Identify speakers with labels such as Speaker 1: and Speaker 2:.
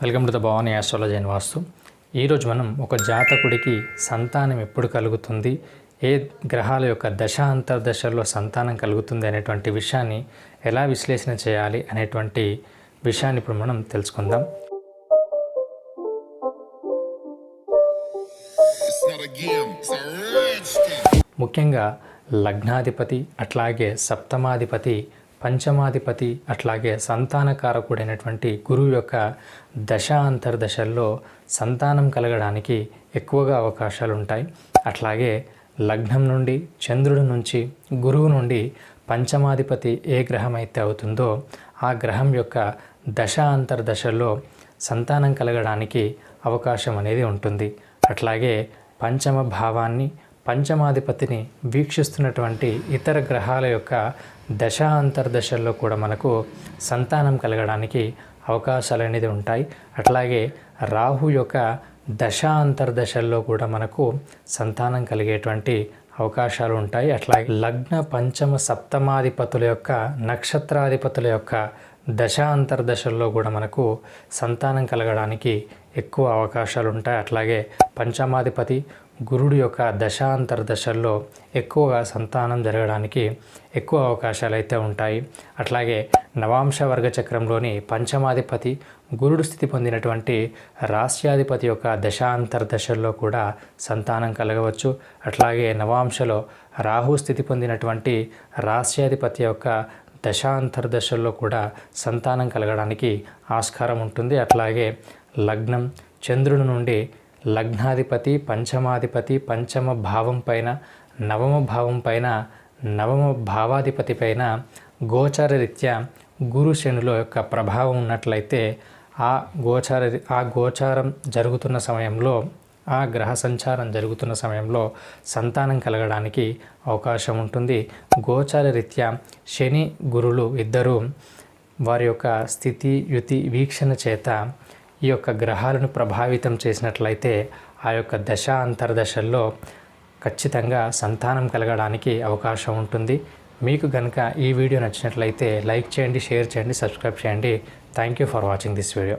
Speaker 1: Welcome to the Bhavani astrology and Vastu. ఈరోజు మనం ఒక జాతకుడికి సంతానం ఎప్పుడు కలుగుతుంది? ఏ గ్రహాల యొక్క దశ అంతర్దశల్లో సంతానం కలుగుతుంది అనేటువంటి విషయాన్ని ఎలా విశ్లేషణ చేయాలి అనేటువంటి విషయాన్ని ఇప్పుడు మనం తెలుసుకుందాం. ముఖ్యంగా లగ్నాధిపతి అట్లాగే సప్తమాధిపతి పంచమాధిపతి అట్లాగే సంతానకారకుడైనటువంటి గురువు యొక్క దశ అంతర్దశల్లో సంతానం కలగడానికి ఎక్కువగా అవకాశాలు ఉంటాయి అట్లాగే లగ్నం నుండి చంద్రుడి నుంచి గురువు నుండి పంచమాధిపతి ఏ గ్రహం అయితే అవుతుందో ఆ గ్రహం యొక్క దశ అంతర్దశల్లో సంతానం కలగడానికి అవకాశం అనేది ఉంటుంది. అట్లాగే పంచమ భావాన్ని పంచమాధిపతిని వీక్షిస్తున్నటువంటి ఇతర గ్రహాల యొక్క దశ అంతర్దశల్లో కూడా మనకు సంతానం కలగడానికి అవకాశాలు అనేది ఉంటాయి. అట్లాగే రాహు యొక్క దశ అంతర్దశల్లో కూడా మనకు సంతానం కలిగేటువంటి అవకాశాలు ఉంటాయి. అట్లాగే లగ్న పంచమ సప్తమాధిపతుల యొక్క నక్షత్రాధిపతుల యొక్క దశ అంతర్దశల్లో కూడా మనకు సంతానం కలగడానికి ఎక్కువ అవకాశాలు ఉంటాయి. అట్లాగే పంచమాధిపతి గురుడు యొక్క దశాంతర దశల్లో ఎక్కువగా సంతానం జరగడానికి ఎక్కువ అవకాశాలు అయితే ఉంటాయి. అట్లాగే నవాంశ వర్గ చక్రంలోని పంచమాధిపతి గురుడు స్థితి పొందినటువంటి రాష్ట్రాధిపతి యొక్క దశాంతర్దశల్లో కూడా సంతానం కలగవచ్చు. అట్లాగే నవాంశలో రాహు స్థితి పొందినటువంటి రాష్ట్రాధిపతి యొక్క దశాంతర్దశల్లో కూడా సంతానం కలగడానికి ఆస్కారం ఉంటుంది. అట్లాగే లగ్నం చంద్రుని నుండి లగ్నాధిపతి పంచమాధిపతి పంచమ భావం పైన నవమ భావం పైన నవమ భావాధిపతి పైన గోచార రీత్యా గురు శనుల యొక్క ప్రభావం ఉన్నట్లయితే ఆ గోచార ఆ గోచారం జరుగుతున్న సమయంలో ఆ గ్రహ సంచారం జరుగుతున్న సమయంలో సంతానం కలగడానికి అవకాశం ఉంటుంది. గోచార రీత్యా శని గురులు ఇద్దరూ వారి యొక్క స్థితి యుతి వీక్షణ చేత ఈ యొక్క గ్రహాలను ప్రభావితం చేసినట్లయితే ఆ యొక్క దశ అంతర్దశల్లో ఖచ్చితంగా సంతానం కలగడానికి అవకాశం ఉంటుంది. మీకు కనుక ఈ వీడియో నచ్చినట్లయితే లైక్ చేయండి షేర్ చేయండి సబ్స్క్రైబ్ చేయండి. Thank you for watching this video